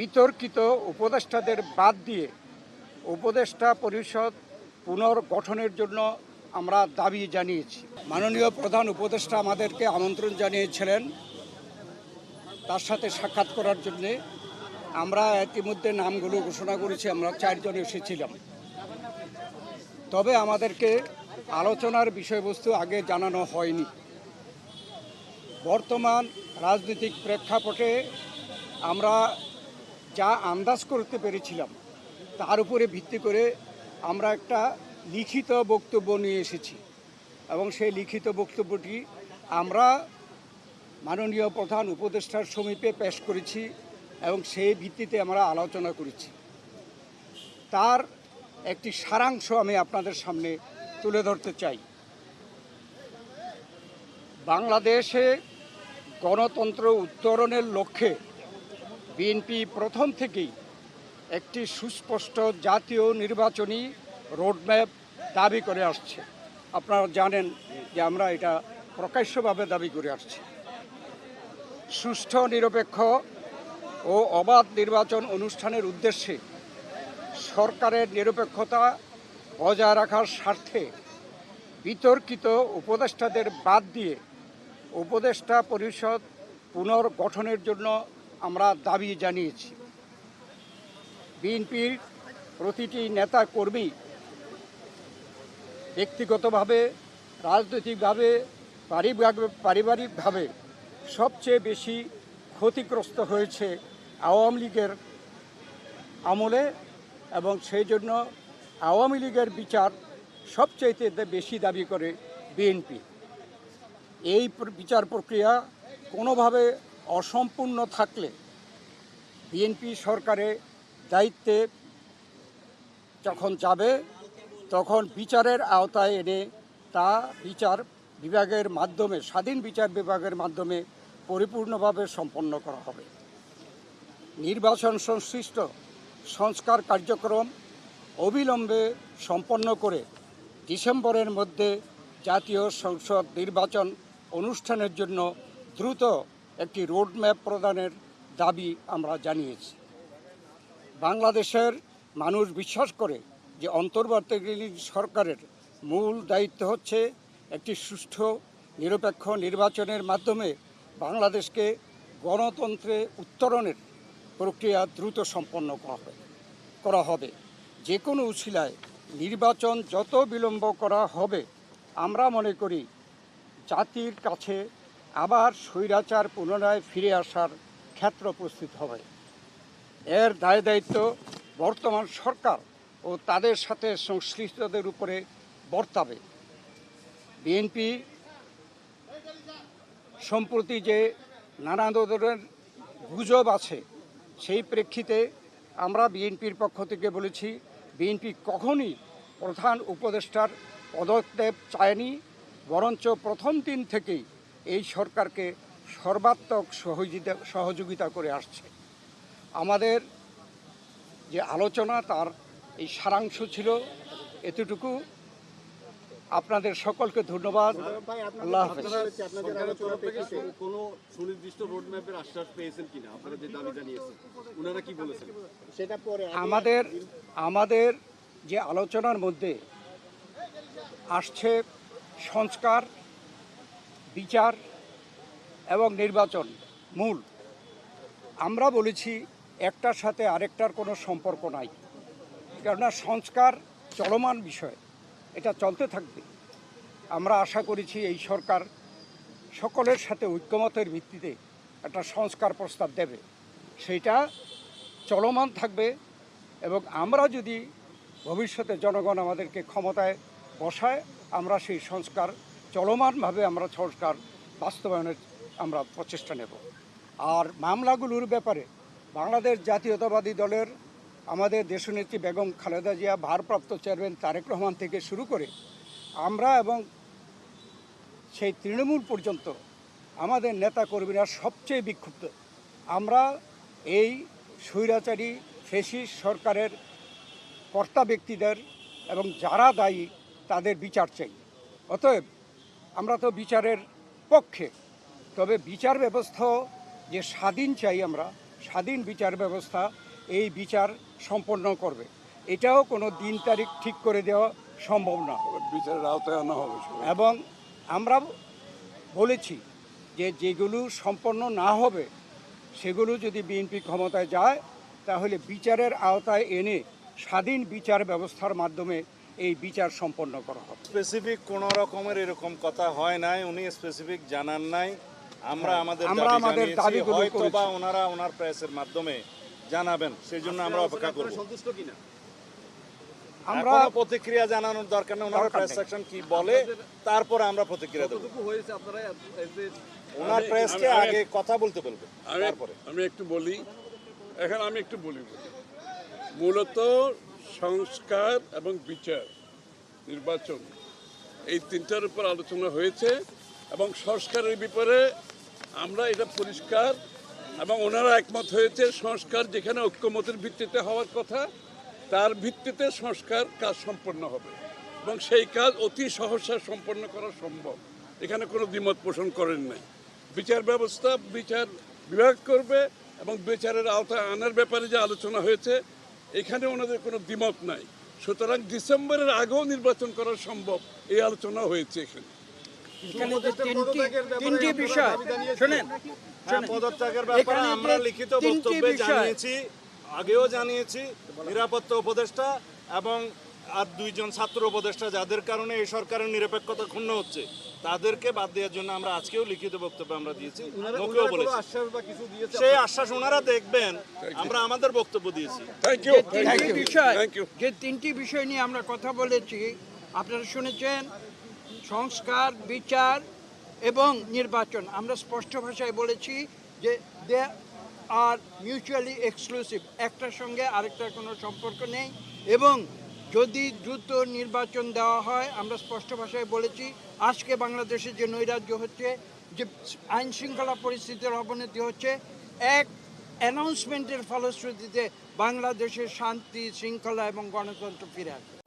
বিতর্কিত উপদেষ্টাদের বাদ দিয়ে উপদেষ্টা পরিষদ পুনর্গঠনের জন্য আমরা দাবি জানিয়েছি। মাননীয় প্রধান উপদেষ্টা আমাদেরকে আমন্ত্রণ জানিয়েছিলেন। তার সাথে সাক্ষাৎ করার জন্যে আমরা ইতিমধ্যে নামগুলো ঘোষণা করেছি, আমরা চারজন এসেছিলাম। তবে আমাদেরকে আলোচনার বিষয়বস্তু আগে জানানো হয়নি। বর্তমান রাজনৈতিক প্রেক্ষাপটে আমরা যা আন্দাজ করতে পেরেছিলাম, তার উপরে ভিত্তি করে আমরা একটা লিখিত বক্তব্য নিয়ে এসেছি। এবং সেই লিখিত বক্তব্যটি আমরা মাননীয় প্রধান উপদেষ্টার সমীপে পেশ করেছি এবং সেই ভিত্তিতে আমরা আলোচনা করেছি। তার একটি সারাংশ আমি আপনাদের সামনে তুলে ধরতে চাই। বাংলাদেশে গণতন্ত্র উত্তরণের লক্ষ্যে বিএনপি প্রথম থেকেই একটি সুস্পষ্ট জাতীয় নির্বাচনী রোডম্যাপ দাবি করে আসছে। আপনারা জানেন যে আমরা এটা প্রকাশ্যভাবে দাবি করে আসছি। সুষ্ঠু, নিরপেক্ষ ও অবাধ নির্বাচন অনুষ্ঠানের উদ্দেশ্যে সরকারের নিরপেক্ষতা বজায় রাখার স্বার্থে বিতর্কিত উপদেষ্টাদের বাদ দিয়ে উপদেষ্টা পরিষদ পুনর্গঠনের জন্য আমরা দাবি জানিয়েছি। বিএনপির প্রতিটি নেতা কর্মী ব্যক্তিগতভাবে, রাজনৈতিকভাবে পারিবারিকভাবে সবচেয়ে বেশি ক্ষতিগ্রস্ত হয়েছে আওয়ামী লীগের আমলে এবং সেই জন্য আওয়ামী লীগের বিচার সবচাইতে বেশি দাবি করে বিএনপি। এই বিচার প্রক্রিয়া কোনোভাবে অসম্পূর্ণ থাকলে বিএনপি সরকারে দায়িত্বে যখন যাবে, তখন বিচারের আওতায় এনে তা বিচার বিভাগের মাধ্যমে, স্বাধীন বিচার বিভাগের মাধ্যমে পরিপূর্ণভাবে সম্পন্ন করা হবে। নির্বাচন সংশ্লিষ্ট সংস্কার কার্যক্রম অবিলম্বে সম্পন্ন করে ডিসেম্বরের মধ্যে জাতীয় সংসদ নির্বাচন অনুষ্ঠানের জন্য দ্রুত একটি রোডম্যাপ প্রদানের দাবি আমরা জানিয়েছি। বাংলাদেশের মানুষ বিশ্বাস করে যে অন্তর্বর্তীকালীন সরকারের মূল দায়িত্ব হচ্ছে একটি সুষ্ঠু, নিরপেক্ষ নির্বাচনের মাধ্যমে বাংলাদেশকে গণতন্ত্রে উত্তরণের প্রক্রিয়া দ্রুত সম্পন্ন করা হবে করা হবে। যে কোনো উশিলায় নির্বাচন যত বিলম্ব করা হবে, আমরা মনে করি জাতির কাছে আবার স্বৈরাচার পুনরায় ফিরে আসার ক্ষেত্র প্রস্তুত হবে। এর দায় দায়িত্ব বর্তমান সরকার ও তাদের সাথে সংশ্লিষ্টদের উপরে বর্তাবে। বিএনপি সম্প্রতি যে নানা ধরনের গুজব আছে, সেই প্রেক্ষিতে আমরা বিএনপির পক্ষ থেকে বলেছি, বিএনপি কখনই প্রধান উপদেষ্টার পদক্ষেপ চায়নি, বরঞ্চ প্রথম দিন থেকেই এই সরকারকে সর্বাত্মক সহযোগিতা সহযোগিতা করে আসছে। আমাদের যে আলোচনা তার এই সারাংশ ছিল এতটুকু। আপনাদের সকলকে ধন্যবাদ। আল্লাহ হাফেজ। সরকারের তরফ থেকে কোনো সুনির্দিষ্ট রোডম্যাপের আশ্বাস পেয়েছেন কিনা? আপনারা যে দাবি জানিয়েছেন ওনারা কি বলেছেন? সেটা পরে আমাদের আমাদের যে আলোচনার মধ্যে আসছে সংস্কার বিচার এবং নির্বাচন মূল। আমরা বলেছি একটার সাথে আরেকটার কোনো সম্পর্ক নাই, কেননা সংস্কার চলমান বিষয়, এটা চলতে থাকবে। আমরা আশা করেছি এই সরকার সকলের সাথে ঐক্যমতের ভিত্তিতে একটা সংস্কার প্রস্তাব দেবে। সেইটা চলমান থাকবে এবং আমরা যদি ভবিষ্যতে জনগণ আমাদেরকে ক্ষমতায় বসায়, আমরা সেই সংস্কার চলমানভাবে আমরা সংস্কার বাস্তবায়নের আমরা প্রচেষ্টা নেব। আর মামলাগুলোর ব্যাপারে বাংলাদেশ জাতীয়তাবাদী দলের আমাদের দেশনেত্রী বেগম খালেদা জিয়া, ভারপ্রাপ্ত চেয়ারম্যান তারেক রহমান থেকে শুরু করে আমরা এবং সেই তৃণমূল পর্যন্ত আমাদের নেতা কর্মীরা সবচেয়ে বিক্ষুব্ধ। আমরা এই স্বৈরাচারী ফেসিস সরকারের কর্তা ব্যক্তিদের এবং যারা দায়ী তাদের বিচার চাই। অতএব আমরা তো বিচারের পক্ষে। তবে বিচার ব্যবস্থা যে স্বাধীন চাই আমরা স্বাধীন বিচার ব্যবস্থা এই বিচার সম্পন্ন করবে। এটাও কোনো দিন তারিখ ঠিক করে দেওয়া সম্ভব না। বিচারের আওতায় আনা হবে এবং আমরা বলেছি যে যেগুলো সম্পন্ন না হবে সেগুলো যদি বিএনপি ক্ষমতায় যায় তাহলে বিচারের আওতায় এনে স্বাধীন বিচার ব্যবস্থার মাধ্যমে এই বিচার সম্পন্ন করা হবে। স্পেসিফিক কোন রকমের এরকম কথা হয় নাই উনি স্পেসিফিক জানান নাই। আমরা আমাদের আমরা আমাদের দাবিগুলো হয়তো বা ওনারা ওনার প্রেসের মাধ্যমে জানাবেন সেই জন্য আমরা অপেক্ষা করব। সন্তুষ্ট কিনা? আমরা প্রতিক্রিয়া জানানোর দরকার নেই ওনার প্রেস। সেকশন কি বলে তারপরে আমরা প্রতিক্রিয়া দেব। হয়েছে আপনারা এই ওনার প্রেসকে আগে কথা বলতে বলবে তারপরে। আমি একটু বলি এখন আমি একটু বলি। মূলত সংস্কার এবং বিচার, নির্বাচন। এই তিনটার উপর আলোচনা হয়েছে এবং সংস্কারের ব্যাপারে আমরা এটা পরিষ্কার এবং ওনারা একমত হয়েছে সংস্কার যেখানে ঐক্যমতের ভিত্তিতে হওয়ার কথা, তার ভিত্তিতে সংস্কার কাজ সম্পন্ন হবে এবং সেই কাজ অতি সহসা সম্পন্ন করা সম্ভব। এখানে কোনো দ্বিমত পোষণ করেন নাই। বিচার ব্যবস্থা, বিচার বিভাগ করবে এবং বিচারের আওতায় আনার ব্যাপারে যে আলোচনা হয়েছে এখানে ওনাদের কোনো দ্বিমত নাই। সুতরাং ডিসেম্বরের আগেও নির্বাচন করা সম্ভব এই আলোচনা হয়েছে এখানে। এখানে যে তিনটি পদত্যাগের ব্যাপারে তিনটি আপনারা বিষয় শোনেন হ্যাঁ, পদত্যাগের ব্যাপারে আমরা লিখিত তিনটি বক্তব্যে জানিয়েছি আগেও জানিয়েছি নিরাপত্তা উপদেষ্টা এবং আর দুইজন ছাত্র উপদেষ্টা যাদের কারণে এই সরকারের নিরপেক্ষতা ক্ষুণ্ণ হচ্ছে। তাদেরকে বাদ দেওয়ার জন্য আমরা আজকেও লিখিত বক্তব্য আমরা দিয়েছি। মুখেও বলেছি। আশ্বাস বা কিছু দিয়েছে? সেই আশ্বাস ওনারা দেখবেন আমরা আমাদের বক্তব্য দিয়েছি। বিষয় যে তিনটি বিষয় নিয়ে আমরা কথা বলেছি আপনারা শুনেছেন সংস্কার বিচার এবং নির্বাচন। আমরা স্পষ্ট ভাষায় বলেছি যে দে আর মিউচুয়ালি এক্সক্লুসিভ। একটার সঙ্গে আরেকটার কোনো সম্পর্ক নেই এবং যদি দ্রুত নির্বাচন দেওয়া হয়, আমরা স্পষ্ট ভাষায় বলেছি, আজকে বাংলাদেশের যে নৈরাজ্য হচ্ছে, যে আইন শৃঙ্খলা পরিস্থিতির অবনতি হচ্ছে, এক অ্যানাউন্সমেন্টের ফলশ্রুতিতে বাংলাদেশের শান্তি, শৃঙ্খলা এবং গণতন্ত্র ফিরে আসবে।